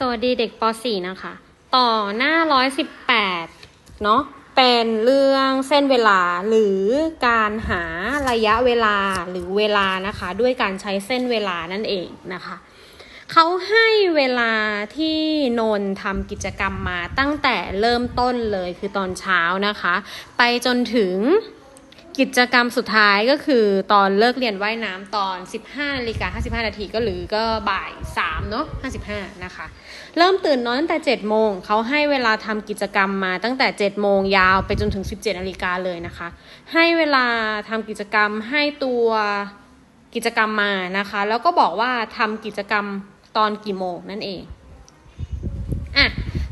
สวัสดีเด็กป .4 นะคะ ต่อหน้า 118 เนาะเป็นเรื่องเส้นเวลาหรือการหาระยะเวลาหรือเวลานะคะ ด้วยการใช้เส้นเวลานั่นเองนะคะ เขาให้เวลาที่นนท์ทำกิจกรรมมาตั้งแต่เริ่มต้นเลยคือตอนเช้านะคะ ไปจนถึง กิจกรรมสุดท้ายก็คือตอนเลิกเรียนว่ายน้ำตอน 15นาฬิกา55 นาทีก็หรือก็บ่าย3เนาะ55 นะคะ เริ่มตื่นนอนตั้งแต่ 7 โมง เขาให้เวลาทำกิจกรรมมาตั้งแต่ 7 โมงยาวไปจนถึง 17 นาฬิกาเลยนะคะ ให้เวลาทำกิจกรรมให้ตัวกิจกรรมมานะคะ แล้วก็บอกว่าทำกิจกรรมตอนกี่โมงนั่นเองอะ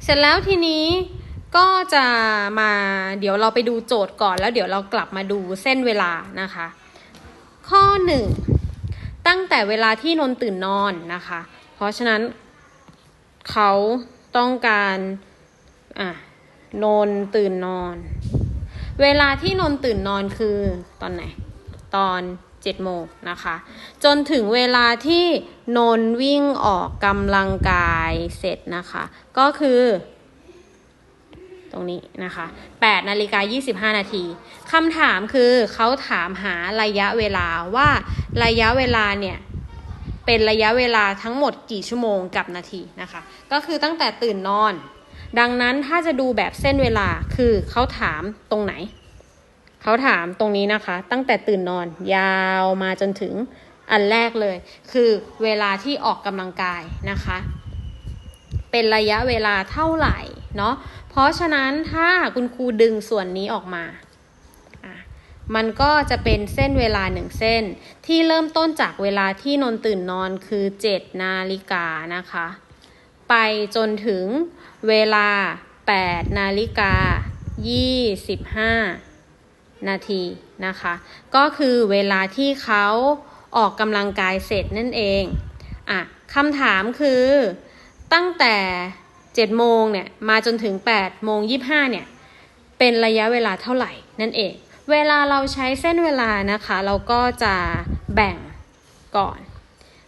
เสร็จแล้วทีนี้ ก็จะมาเดี๋ยวเราไปดูโจทย์ก่อนแล้วเดี๋ยวเรากลับมาดูเส้นเวลานะคะ ข้อหนึ่งตั้งแต่เวลาที่นนตื่นนอนนะคะ เพราะฉะนั้นเขาต้องการอะนนตื่นนอน เวลาที่นนตื่นนอนคือตอนไหน ตอน7โมงนะคะ จนถึงเวลาที่นนวิ่งออกกำลังกายเสร็จนะคะ ก็คือ ตรงนี้นะคะ8นาฬิกา25 นาทีคำถามคือเขาถามหาระยะเวลาว่าระยะเวลาเนี่ยเป็นระยะเวลาทั้งหมดกี่ชั่วโมงกับนาทีนะคะ ก็คือตั้งแต่ตื่นนอน ดังนั้นถ้าจะดูแบบเส้นเวลาคือเขาถามตรงไหน เขาถามตรงนี้นะคะ ตั้งแต่ตื่นนอน ยาวมาจนถึงอันแรกเลย คือเวลาที่ออกกำลังกายนะคะ เป็นระยะเวลาเท่าไหร่เนาะ เพราะฉะนั้นถ้าคุณครูดึงส่วนนี้ออกมา มันก็จะเป็นเส้นเวลาหนึ่งเส้น ที่เริ่มต้นจากเวลาที่นนตื่นนอนคือ7นาฬิกานะคะ ไปจนถึงเวลา8นาฬิกา25 นาทีนะคะ ก็คือเวลาที่เขาออกกำลังกายเสร็จนั่นเองอะคำถามคือตั้งแต่ 7โมงเนี่ยมาจนถึง8โมง25เนี่ยเป็นระยะเวลาเท่าไหร่นั่นเอง เวลาเราใช้เส้นเวลานะคะ เราก็จะแบ่งก่อน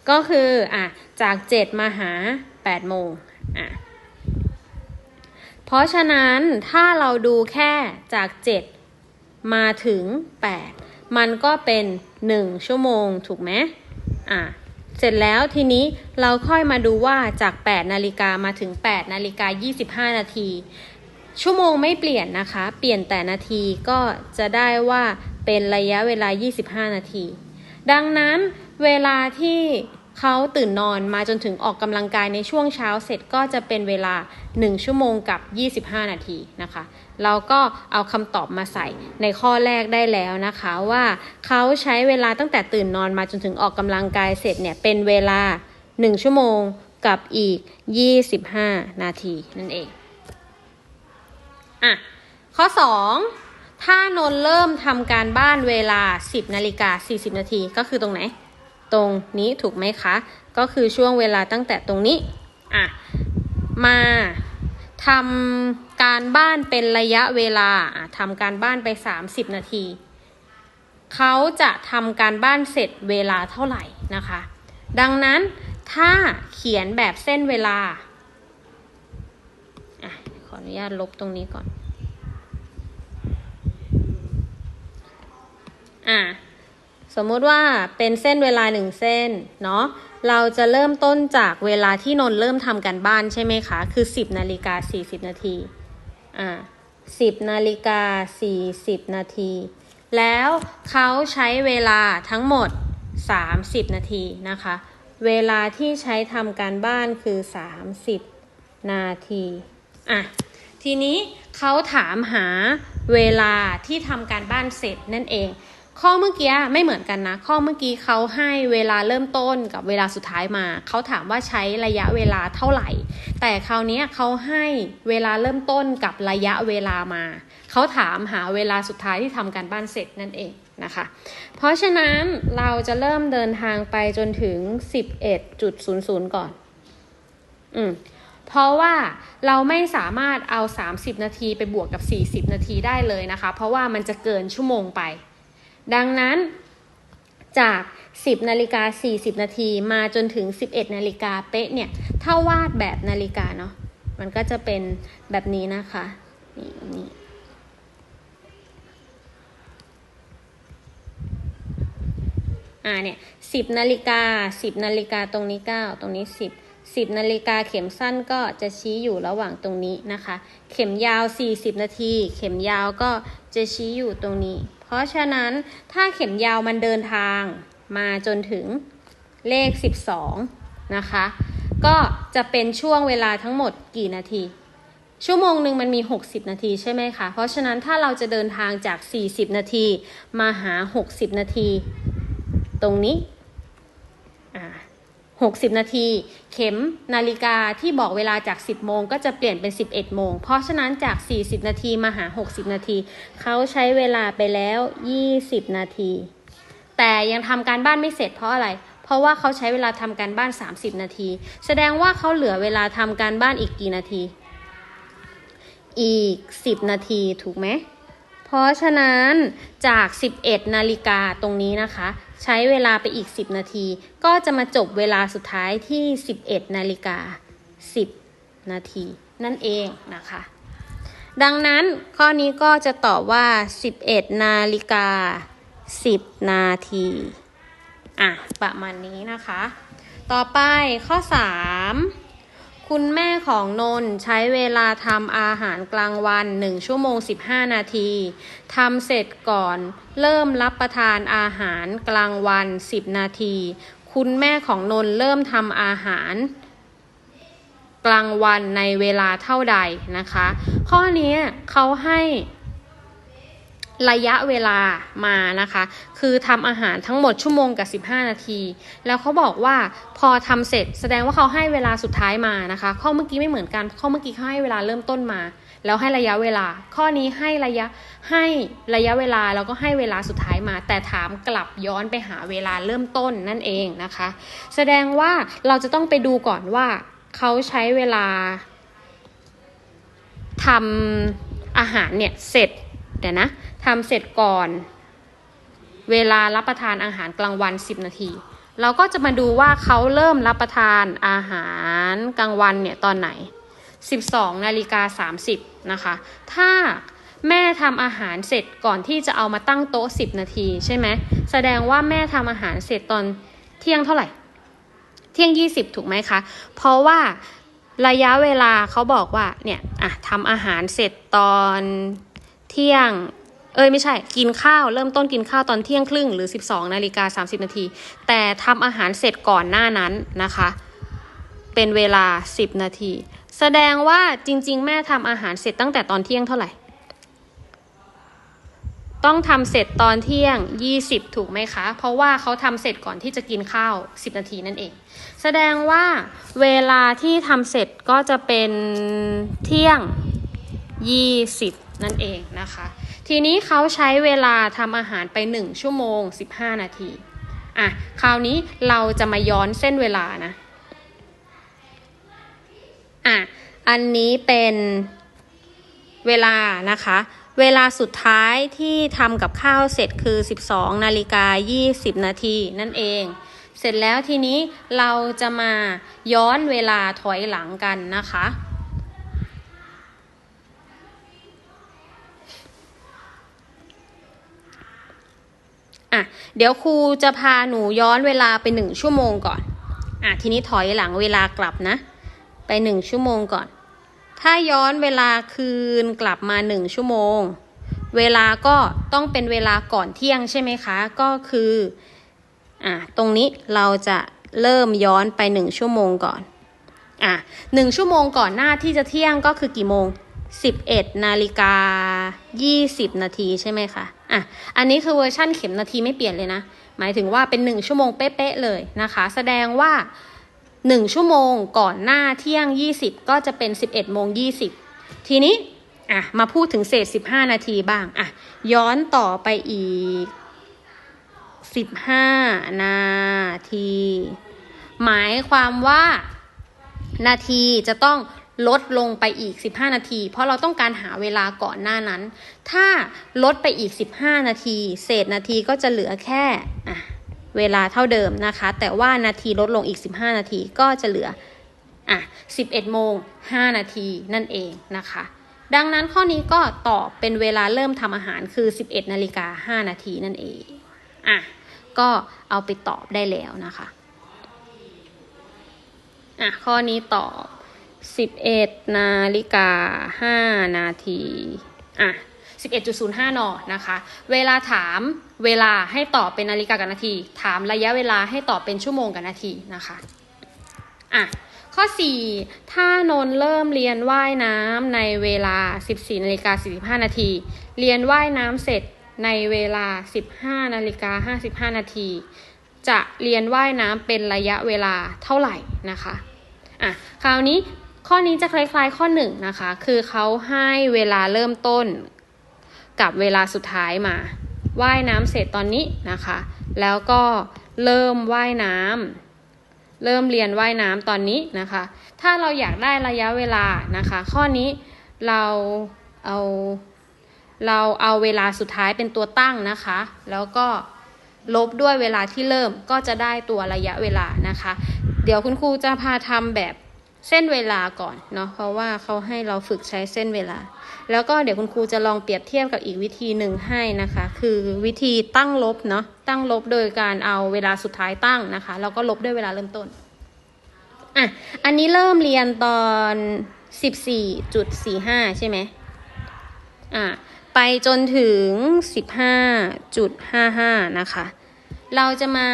ก็คืออะจาก 7 มาหา 8 โมงอะเพราะฉะนั้นถ้าเราดูแค่จาก 7 มาถึง 8 มันก็เป็น 1 ชั่วโมงถูกไหมอะ เสร็จแล้วทีนี้เราค่อยมาดูว่าจาก 8 นาฬิกามาถึง 8 นาฬิกา 25 นาที ชั่วโมงไม่เปลี่ยนนะคะ เปลี่ยนแต่นาทีก็จะได้ว่าเป็นระยะเวลา 25 นาที ดังนั้นเวลาที่เขาตื่นนอนมาจนถึงออกกำลังกายในช่วงเช้าเสร็จก็จะเป็นเวลา 1 ชั่วโมงกับ 25 นาทีนะคะ เราก็เอาคำตอบมาใส่ในข้อแรกได้แล้วนะคะว่าเขาใช้เวลาตั้งแต่ตื่นนอนมาจนถึงออกกำลังกายเสร็จเนี่ยเป็นเวลา 1 ชั่วโมงกับอีก 25 นาทีนั่นเองอะข้อ 2 ถ้านนท์เริ่มทำการบ้านเวลา 10นาฬิกา40 นาทีก็คือตรงไหน ตรงนี้ถูกไหมคะ ก็คือช่วงเวลาตั้งแต่ตรงนี้อะมา ทำการบ้านเป็นระยะเวลาทำการบ้านไป 30 นาที เขาจะทำการบ้านเสร็จเวลาเท่าไหร่นะคะ ดังนั้นถ้าเขียนแบบเส้นเวลาอขออนุญาตลบตรงนี้ก่อนอะสมมุติว่าเป็นเส้นเวลาหนึ่งเส้นเนาะ เราจะเริ่มต้นจากเวลาที่นน์เริ่มทำการบ้านใช่ไหมคะ คือ 10นาฬิกา40 นาที อ่า10นาฬิกา40 นาที แล้วเขาใช้เวลาทั้งหมด 30 นาทีนะคะ เวลาที่ใช้ทำการบ้านคือ 30 นาที อะ ทีนี้เขาถามหาเวลาที่ทำการบ้านเสร็จนั่นเอง ข้อเมื่อกี้ไม่เหมือนกันนะ ข้อเมื่อกี้เขาให้เวลาเริ่มต้นกับเวลาสุดท้ายมา เขาถามว่าใช้ระยะเวลาเท่าไหร่ แต่คราวนี้เขาให้เวลาเริ่มต้นกับระยะเวลามา เขาถามหาเวลาสุดท้ายที่ทำการบ้านเสร็จนั่นเองนะคะ เพราะฉะนั้นเราจะเริ่มเดินทางไปจนถึง 11.00 ก่อน อืมเพราะว่าเราไม่สามารถเอา 30 นาทีไปบวกกับ 40 นาทีได้เลยนะคะ เพราะว่ามันจะเกินชั่วโมงไป ดังนั้นจาก 10นาฬิกา40 นาทีมาจนถึง 11นาฬิกาเป๊ะเนี่ยถ้าวาดแบบนาฬิกาเนาะมันก็จะเป็นแบบนี้นะคะนี่นี่อ่าเนี่ยสิบนาฬิกาสิบนาฬิกาตรงนี้เก้าตรงนี้สิบสิบนาฬิกาเข็มสั้นก็จะชี้อยู่ระหว่างตรงนี้นะคะ เข็มยาว40นาที เข็มยาวก็จะชี้อยู่ตรงนี้ เพราะฉะนั้นถ้าเข็มยาวมันเดินทางมาจนถึงเลข 12 นะคะ ก็จะเป็นช่วงเวลาทั้งหมดกี่นาที ชั่วโมงหนึ่งมันมี 60 นาทีใช่ไหมคะ เพราะฉะนั้นถ้าเราจะเดินทางจาก 40 นาทีมาหา 60 นาที ตรงนี้ 60 นาที เข็มนาฬิกาที่บอกเวลาจาก 10 โมงก็จะเปลี่ยนเป็น 11 โมง เพราะฉะนั้นจาก 40 นาทีมาหา 60 นาที เขาใช้เวลาไปแล้ว 20 นาที แต่ยังทำการบ้านไม่เสร็จเพราะอะไร เพราะว่าเขาใช้เวลาทำการบ้าน 30 นาที แสดงว่าเขาเหลือเวลาทำการบ้านอีกกี่นาที อีก 10 นาทีถูกไหม เพราะฉะนั้นจาก 11 นาฬิกาตรงนี้นะคะ ใช้เวลาไปอีก 10 นาที ก็จะมาจบเวลาสุดท้ายที่ 11 นาฬิกา 10 นาที นั่นเองนะคะ ดังนั้นข้อนี้ก็จะตอบว่า 11 นาฬิกา 10 นาที อะ ประมาณนี้นะคะ ต่อไปข้อ 3 คุณแม่ของนนท์ใช้เวลาทำอาหารกลางวัน 1 ชั่วโมง 15 นาที ทำเสร็จก่อน เริ่มรับประทานอาหารกลางวัน 10 นาที คุณแม่ของนนท์เริ่มทำอาหาร กลางวันในเวลาเท่าใดนะคะ ข้อนี้เขาให้ ระยะเวลามานะคะ คือทำอาหารทั้งหมดชั่วโมงกับ 15 นาที แล้วเขาบอกว่าพอทำเสร็จแสดงว่าเขาให้เวลาสุดท้ายมานะคะ ข้อเมื่อกี้ไม่เหมือนกัน ข้อเมื่อกี้เขาให้เวลาเริ่มต้นมา แล้วให้ระยะเวลา ข้อนี้ให้ระยะให้ระยะเวลาแล้วก็ให้เวลาสุดท้ายมา แต่ถามกลับย้อนไปหาเวลาเริ่มต้นนั่นเองนะคะ แสดงว่าเราจะต้องไปดูก่อนว่าเขาใช้เวลาทำอาหารเนี่ยเสร็จเดี๋ยวนะ ทำเสร็จก่อน เวลารับประทานอาหารกลางวัน 10 นาที เราก็จะมาดูว่าเขาเริ่มรับประทานอาหารกลางวันเนี่ยตอนไหน 12นาฬิกา30นะคะ ถ้าแม่ทำอาหารเสร็จก่อนที่จะเอามาตั้งโต๊ะ 10 นาทีใช่ไหมแสดงว่าแม่ทำอาหารเสร็จตอนเที่ยงเท่าไหร่ เที่ยง 20 ถูกไหมคะ เพราะว่าระยะเวลาเขาบอกว่าเนี่ยอะทำอาหารเสร็จตอนเที่ยง เอ้ยไม่ใช่ กินข้าวเริ่มต้นกินข้าวตอนเที่ยงครึ่งหรือ 12นาฬิกา30นาทีแต่ทำอาหารเสร็จก่อนหน้านั้นนะคะ เป็นเวลา 10 นาที แสดงว่าจริง ๆ แม่ทำอาหารเสร็จตั้งแต่ตอนเที่ยงเท่าไหร่ ต้องทำเสร็จตอนเที่ยง 20 ถูกไหมคะ เพราะว่าเขาทำเสร็จก่อนที่จะกินข้าว 10 นาทีนั่นเอง แสดงว่าเวลาที่ทำเสร็จก็จะเป็นเที่ยง 20 นั่นเองนะคะ ทีนี้เขาใช้เวลาทำอาหารไป 1 ชั่วโมง 15 นาทีอะคราวนี้เราจะมาย้อนเส้นเวลานะอะอันนี้เป็นเวลานะคะ เวลาสุดท้ายที่ทำกับข้าวเสร็จคือ 12นาฬิกา20 นาทีนั่นเอง เสร็จแล้วทีนี้เราจะมาย้อนเวลาถอยหลังกันนะคะ อะเดี๋ยวครูจะพาหนูย้อนเวลาไปหนึ่งชั่วโมงก่อน อะทีนี้ถอยหลังเวลากลับนะ ไปหนึ่งชั่วโมงก่อน ถ้าย้อนเวลาคืนกลับมาหนึ่งชั่วโมง เวลาก็ต้องเป็นเวลาก่อนเที่ยงใช่ไหมคะ ก็คืออะตรงนี้เราจะเริ่มย้อนไปหนึ่งชั่วโมงก่อนอะหนึ่งชั่วโมงก่อนหน้าที่จะเที่ยงก็คือกี่โมง 11นาฬิกา20นาทีใช่ไหมคะ อะ อันนี้คือเวอร์ชั่นเข็มนาทีไม่เปลี่ยนเลยนะ หมายถึงว่าเป็น 1 ชั่วโมงเป๊ะๆเลยนะคะ แสดงว่า 1 ชั่วโมงก่อนหน้าเที่ยง 20 ก็จะเป็น 11โมง20 ทีนี้อะมาพูดถึงเศษ 15 นาทีบ้างอะย้อนต่อไปอีก 15 นาที หมายความว่านาทีจะต้อง ลดลงไปอีก 15 นาที เพราะเราต้องการหาเวลาก่อนหน้านั้น ถ้าลดไปอีก 15 นาที เศษนาทีก็จะเหลือแค่เวลาเท่าเดิมนะคะ แต่ว่านาทีลดลงอีก 15 นาทีก็จะเหลืออะ11โมง5นาทีนั่นเองนะคะ ดังนั้นข้อนี้ก็ตอบเป็นเวลาเริ่มทำอาหารคือ 11นาฬิกา5นาทีนั่นเองอะก็เอาไปตอบได้แล้วนะคะอะข้อนี้ตอบ 11นาฬิกา5นาทีอะ11.05 น นะคะ เวลาถามเวลาให้ตอบเป็นนาฬิกากับนาที ถามระยะเวลาให้ตอบเป็นชั่วโมงกับนาทีนะคะ อะ ข้อ 4 ถ้านนท์เริ่มเรียนว่ายน้ำในเวลา 14นาฬิกา45 นาที เรียนว่ายน้ำเสร็จในเวลา 15นาฬิกา55 นาที จะเรียนว่ายน้ำเป็นระยะเวลาเท่าไหร่นะคะ อะ คราวนี้ ข้อนี้จะคล้ายๆข้อหนึ่งนะคะ คือเขาให้เวลาเริ่มต้นกับเวลาสุดท้ายมาว่ายน้ำเสร็จตอนนี้นะคะ แล้วก็เริ่มว่ายน้ำเริ่มเรียนว่ายน้ำตอนนี้นะคะ ถ้าเราอยากได้ระยะเวลานะคะ ข้อนี้เราเอาเราเอาเวลาสุดท้ายเป็นตัวตั้งนะคะ แล้วก็ลบด้วยเวลาที่เริ่มก็จะได้ตัวระยะเวลานะคะ เดี๋ยวคุณครูจะพาทำแบบ เส้นเวลาก่อนเนาะเพราะว่าเขาให้เราฝึกใช้เส้นเวลา แล้วก็เดี๋ยวคุณครูจะลองเปรียบเทียบกับอีกวิธีหนึ่งให้นะคะ คือวิธีตั้งลบเนาะตั้งลบโดยการเอาเวลาสุดท้ายตั้งนะคะ แล้วก็ลบด้วยเวลาเริ่มต้นอะอันนี้เริ่มเรียนตอน14.45ใช่ไหมอะไปจนถึง15.55นะคะ เราจะมา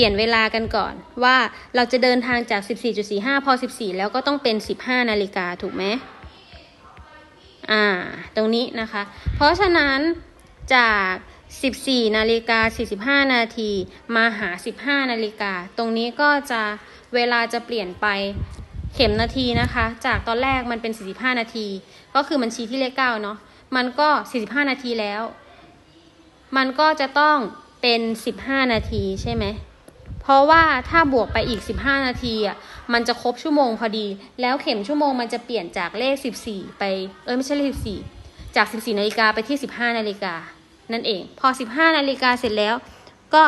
ลี่ยนเวลากันก่อนว่าเราจะเดินทางจาก 14.45 พอ 14 แล้วก็ต้องเป็น 15 นาฬิกาถูกไหมอ่า ตรงนี้นะคะ เพราะฉะนั้นจาก 14 นาฬิกา 45 นาที มาหา 15 นาฬิกา ตรงนี้ก็จะเวลาจะเปลี่ยนไปเข็มนาทีนะคะ จากตอนแรกมันเป็น 45 นาที ก็คือมันชี้ที่เลข 9 เนาะ มันก็ 45 นาทีแล้ว มันก็จะต้องเป็น 15 นาทีใช่ไหม ราะว่าถ้าบวกไปอีก 15 นาทีอะมันจะครบชั่วโมงพอดี แล้วเข็มชั่วโมงมันจะเปลี่ยนจากเลข 14 ไปเอ้ยไม่ใช่เลข 14 จาก 14นาฬิกาไปที่ 15นาฬิกานั่นเอง พอ 15นาฬิกาเสร็จแล้ว ก็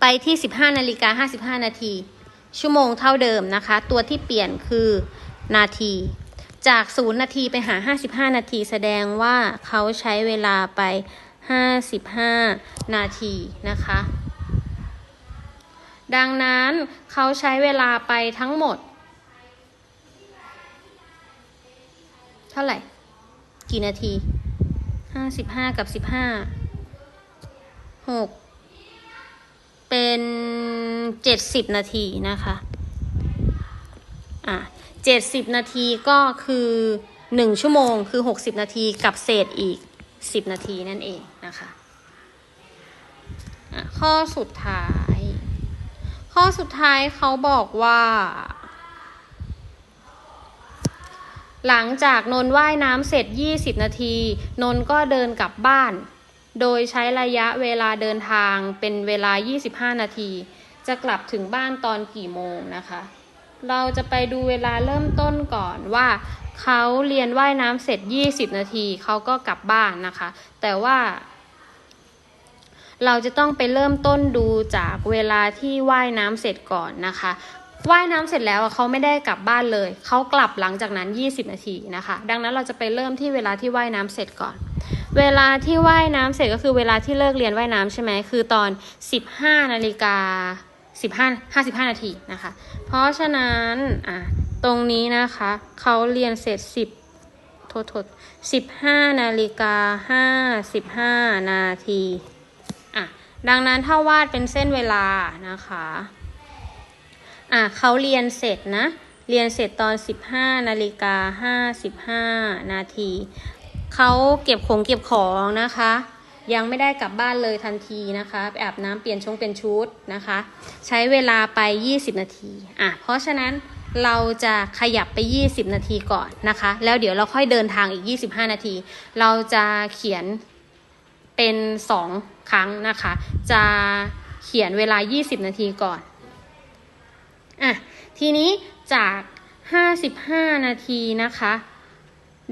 ไปที่ 15นาฬิกา55 นาที ชั่วโมงเท่าเดิมนะคะ ตัวที่เปลี่ยนคือนาที จาก 0 นาทีไปหา 55 นาที แสดงว่าเขาใช้เวลาไป 55 นาทีนะคะ ดังนั้นเขาใช้เวลาไปทั้งหมด เท่าไหร่ กี่นาทีห้าสิบห้ากับสิบห้าหกเป็นเจ็ดสิบนาทีนะคะอะเจ็ดสิบนาทีก็คือหนึ่งชั่วโมงคือหกสิบนาทีกับเศษอีกสิบนาทีนั่นเองนะคะอะข้อสุดท้าย ข้อสุดท้ายเขาบอกว่า หลังจากนนว่ายน้ำเสร็จ 20 นาที นนก็เดินกลับบ้าน โดยใช้ระยะเวลาเดินทางเป็นเวลา 25 นาที จะกลับถึงบ้านตอนกี่โมงนะคะ เราจะไปดูเวลาเริ่มต้นก่อนว่าเขาเรียนว่ายน้ำเสร็จ 20 นาที เขาก็กลับบ้านนะคะ แต่ว่า เราจะต้องไปเริ่มต้นดูจากเวลาที่ว่ายน้ำเสร็จก่อนนะคะว่ายน้ำเสร็จแล้วเขาไม่ได้กลับบ้านเลย เขากลับหลังจากนั้น 20 นาทีนะคะ ดังนั้นเราจะไปเริ่มที่เวลาที่ว่ายน้ำเสร็จก่อน เวลาที่ว่ายน้ำเสร็จก็คือเวลาที่เลิกเรียนว่ายน้ำใช่ไหมคือตอน 15นาฬิกา15 55 นาทีนะคะ เพราะฉะนั้นอะตรงนี้นะคะเขาเรียนเสร็จ 10โทษโทษ15นาฬิกา55นาที ดังนั้นถ้าวาดเป็นเส้นเวลานะคะอะเขาเรียนเสร็จนะ เรียนเสร็จตอน 15นาฬิกา55 นาที เขาเก็บของเก็บของนะคะ ยังไม่ได้กลับบ้านเลยทันทีนะคะไปอาบน้ำเปลี่ยนชงเป็นชุดนะคะ ใช้เวลาไป 20 นาทีอะเพราะฉะนั้นเราจะขยับไป 20 นาทีก่อนนะคะ แล้วเดี๋ยวเราค่อยเดินทางอีก 25 นาที เราจะเขียน เป็น 2 ครั้งนะคะ จะเขียนเวลา 20 นาทีก่อนอะทีนี้จาก 55 นาทีนะคะ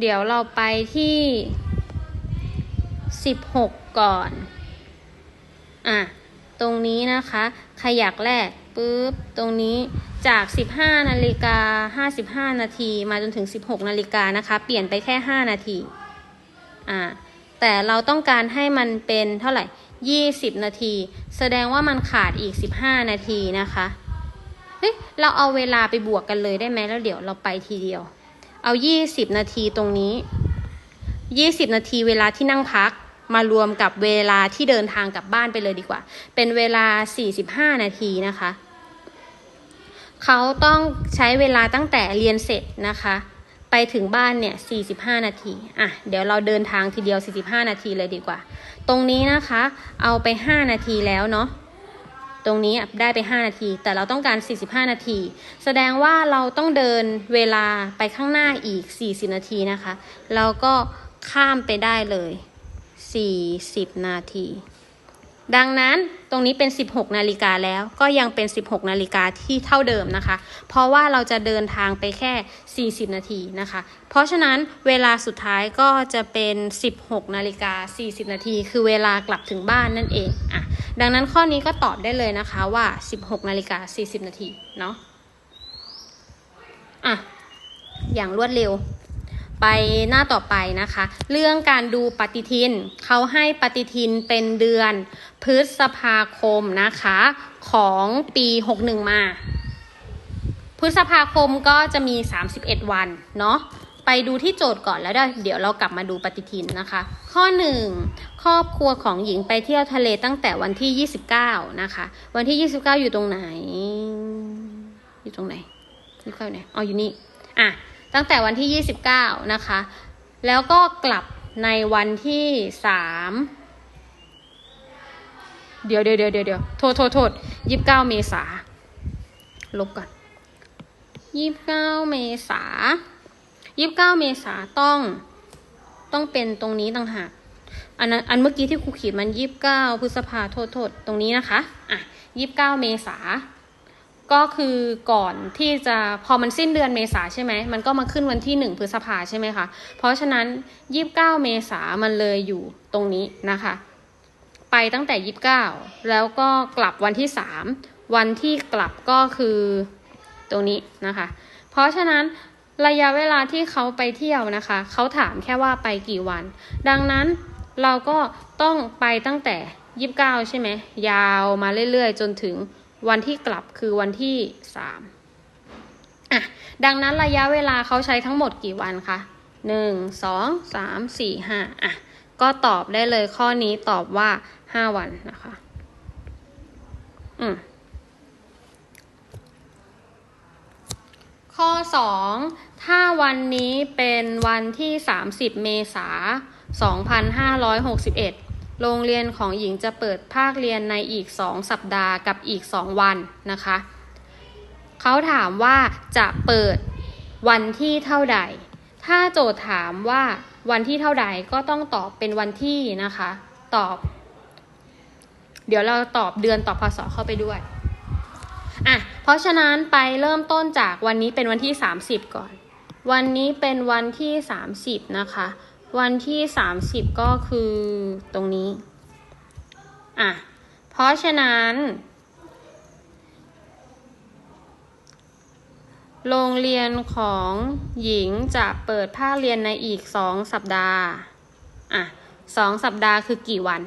เดี๋ยวเราไปที่ 16 ก่อนอะตรงนี้นะคะ ขยักแรกปุ๊บ ตรงนี้จาก 15 นาฬิกา 55 นาที มาจนถึง 16 นาฬิกานะคะ เปลี่ยนไปแค่ 5 นาที อ่า แต่เราต้องการให้มันเป็นเท่าไหร่ 20 นาที แสดงว่ามันขาดอีก 15 นาทีนะคะ เฮ้ย เราเอาเวลาไปบวกกันเลยได้ไหมแล้วเดี๋ยวเราไปทีเดียว เอา 20 นาทีตรงนี้ 20 นาทีเวลาที่นั่งพักมารวมกับเวลาที่เดินทางกลับบ้านไปเลยดีกว่า เป็นเวลา 45 นาทีนะคะ เขาต้องใช้เวลาตั้งแต่เรียนเสร็จนะคะ ไปถึงบ้านเนี่ย 45 นาที อะ เดี๋ยวเราเดินทางทีเดียว 45 นาทีเลยดีกว่า ตรงนี้นะคะ เอาไป 5 นาทีแล้วเนาะ ตรงนี้ได้ไป 5 นาที แต่เราต้องการ 45 นาที แสดงว่าเราต้องเดินเวลาไปข้างหน้าอีก 40 นาทีนะคะแล้วก็ข้ามไปได้เลย 40 นาที ดังนั้นตรงนี้เป็น 16 นาฬิกาแล้วก็ยังเป็น 16 นาฬิกาที่เท่าเดิมนะคะ เพราะว่าเราจะเดินทางไปแค่ 40 นาทีนะคะ เพราะฉะนั้นเวลาสุดท้ายก็จะเป็น 16 นาฬิกา 40 นาที คือเวลากลับถึงบ้านนั่นเองอะดังนั้นข้อนี้ก็ตอบได้เลยนะคะว่า 16 นาฬิกา 40 นาทีเนาะอะอย่างรวดเร็ว ไปหน้าต่อไปนะคะ เรื่องการดูปฏิทินเขาให้ปฏิทินเป็นเดือนพฤษภาคมนะคะ ของปี 61 มา พฤษภาคมก็จะมี 31 วันเนาะไปดูที่โจทย์ก่อนแล้วเดี๋ยวเรากลับมาดูปฏิทินนะคะ ข้อ 1 ครอบครัวของหญิงไปเที่ยวทะเลตั้งแต่วันที่ 29 นะคะ วันที่ 29 อยู่ตรงไหน อยู่ตรงไหนยี่สิบเก้าไหนอ๋ออยู่นี่อะ ตั้งแต่วันที่ 29 นะคะ แล้วก็กลับในวันที่ 3 เดี๋ยวเดี๋ยวเดี๋ยวเดี๋ยวโทษโทษโทษยี่สิบเก้าเมษาลบก่อนยี่สิบเก้าเมษายี่สิบเก้าเมษาต้องต้องเป็นตรงนี้ต่างหากอันนั้นอันเมื่อกี้ที่ครูขีดมันยี่สิบเก้าพฤษภาโทษโทษตรงนี้นะคะ อะยี่สิบเก้าเมษา ก็คือก่อนที่จะพอมันสิ้นเดือนเมษาใช่ไหมมันก็มาขึ้นวันที่หนึ่งพฤษภาใช่ไหมคะเพราะฉะนั้นยี่สิบเก้าเมษามันเลยอยู่ตรงนี้นะคะ ไปตั้งแต่ยี่สิบเก้าแล้วก็กลับวันที่สามวันที่กลับก็คือตรงนี้นะคะ เพราะฉะนั้นระยะเวลาที่เขาไปเที่ยวนะคะ เขาถามแค่ว่าไปกี่วัน ดังนั้นเราก็ต้องไปตั้งแต่ยี่สิบเก้าใช่ไหมยาวมาเรื่อยๆ จนถึง วันที่กลับคือวันที่สามอะดังนั้นระยะเวลาเขาใช้ทั้งหมดกี่วันคะหนึ่งสองสามสี่ห้าอะก็ตอบได้เลยข้อนี้ตอบว่าห้าวันนะคะ อืมข้อ 2 ถ้าวันนี้เป็นวันที่ 30 เมษายน2561 โรงเรียนของหญิงจะเปิดภาคเรียนในอีก 2 สัปดาห์กับอีก 2 วันนะคะ เขาถามว่าจะเปิดวันที่เท่าใด ถ้าโจทย์ถามว่าวันที่เท่าใดก็ต้องตอบเป็นวันที่นะคะ ตอบ เดี๋ยวเราตอบเดือนตอบพศเข้าไปด้วยอะเพราะฉะนั้นไปเริ่มต้นจากวันนี้เป็นวันที่ 30 ก่อน วันนี้เป็นวันที่ 30 นะคะ วันที่ 30 ก็คือตรงนี้ อะ เพราะฉะนั้น โรงเรียนของหญิงจะเปิดภาคเรียนในอีก2สัปดาห์ อะสองสัปดาห์คือกี่วัน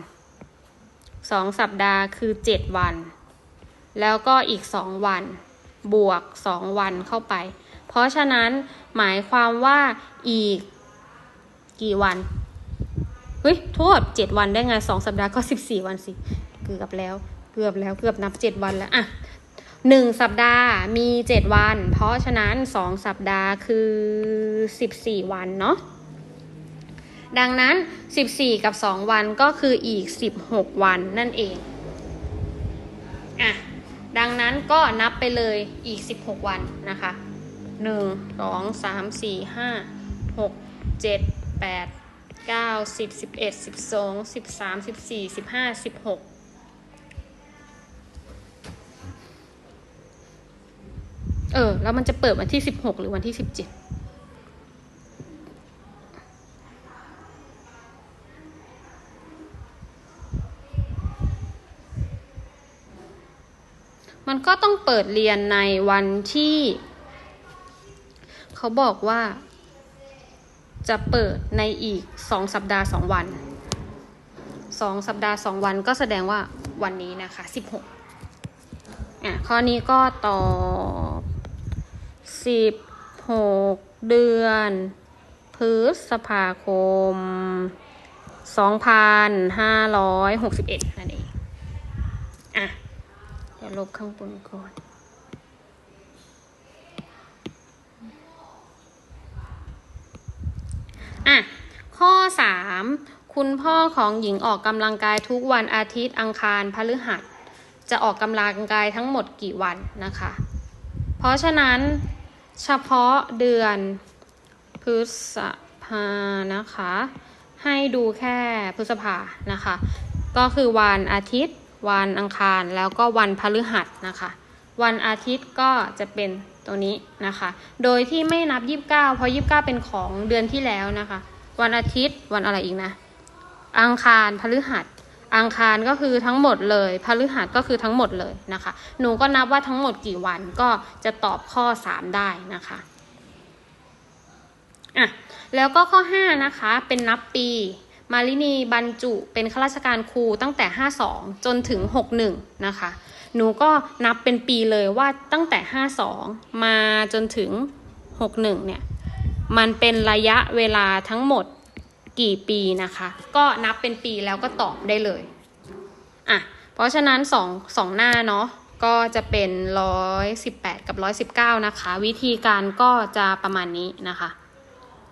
สองสัปดาห์คือ7วัน แล้วก็อีก2วัน บวก2วันเข้าไป เพราะฉะนั้นหมายความว่าอีก กี่วัน เฮ้ย โทษ7วันได้ไง2สัปดาห์ก็14วันสิ เกือบแล้ว เกือบแล้ว เกือบนับ7วันแล้วอะหนึ่งสัปดาห์มี7วัน เพราะฉะนั้น2สัปดาห์คือ14วันเนาะ ดังนั้น14กับ2วันก็คืออีก16วันนั่นเอง อะ ดังนั้นก็นับไปเลยอีก16วันนะคะ1 2 3 4 5 6 7 8 9 10 11 12 13 14 15 16เออ แล้วมันจะเปิดวันที่16หรือวันที่17มันก็ต้องเปิดเรียนในวันที่ เขาบอกว่า จะเปิดในอีกสองสัปดาห์สองวันสองสัปดาห์สองวันก็แสดงว่าวันนี้นะคะสิบหกอะข้อนี้ก็ตอบสิบหกเดือน พฤษภาคม 2,561 นั่นเอง อะ เดี๋ยวลบข้างบนก่อน อะข้อ 3 คุณพ่อของหญิงออกกำลังกายทุกวันอาทิตย์อังคารพฤหัส จะออกกำลังกายทั้งหมดกี่วันนะคะ เพราะฉะนั้นเฉพาะเดือนพฤษภานะคะ ให้ดูแค่พฤษภานะคะ ก็คือวันอาทิตย์ วันอังคารแล้วก็วันพฤหัสนะคะ วันอาทิตย์ก็จะเป็น ตัวนี้นะคะ โดยที่ไม่นับ 29 เพราะ 29 เป็นของเดือนที่แล้วนะคะ วันอาทิตย์วันอะไรอีกนะ อังคารพฤหัสอังคารก็คือทั้งหมดเลยพฤหัสก็คือทั้งหมดเลยนะคะ หนูก็นับว่าทั้งหมดกี่วันก็จะตอบข้อ 3 ได้นะคะอะแล้วก็ข้อ 5 นะคะ เป็นนับปี มารินีบรรจุเป็นข้าราชการครูตั้งแต่ 52 จนถึง 61 นะคะ หนูก็นับเป็นปีเลยว่าตั้งแต่ 52 มาจนถึง 61 เนี่ย มันเป็นระยะเวลาทั้งหมดกี่ปีนะคะ ก็นับเป็นปีแล้วก็ตอบได้เลยอะเพราะฉะนั้นสองสองหน้าเนาะก็จะเป็น 118 กับ 119 นะคะ วิธีการก็จะประมาณนี้นะคะ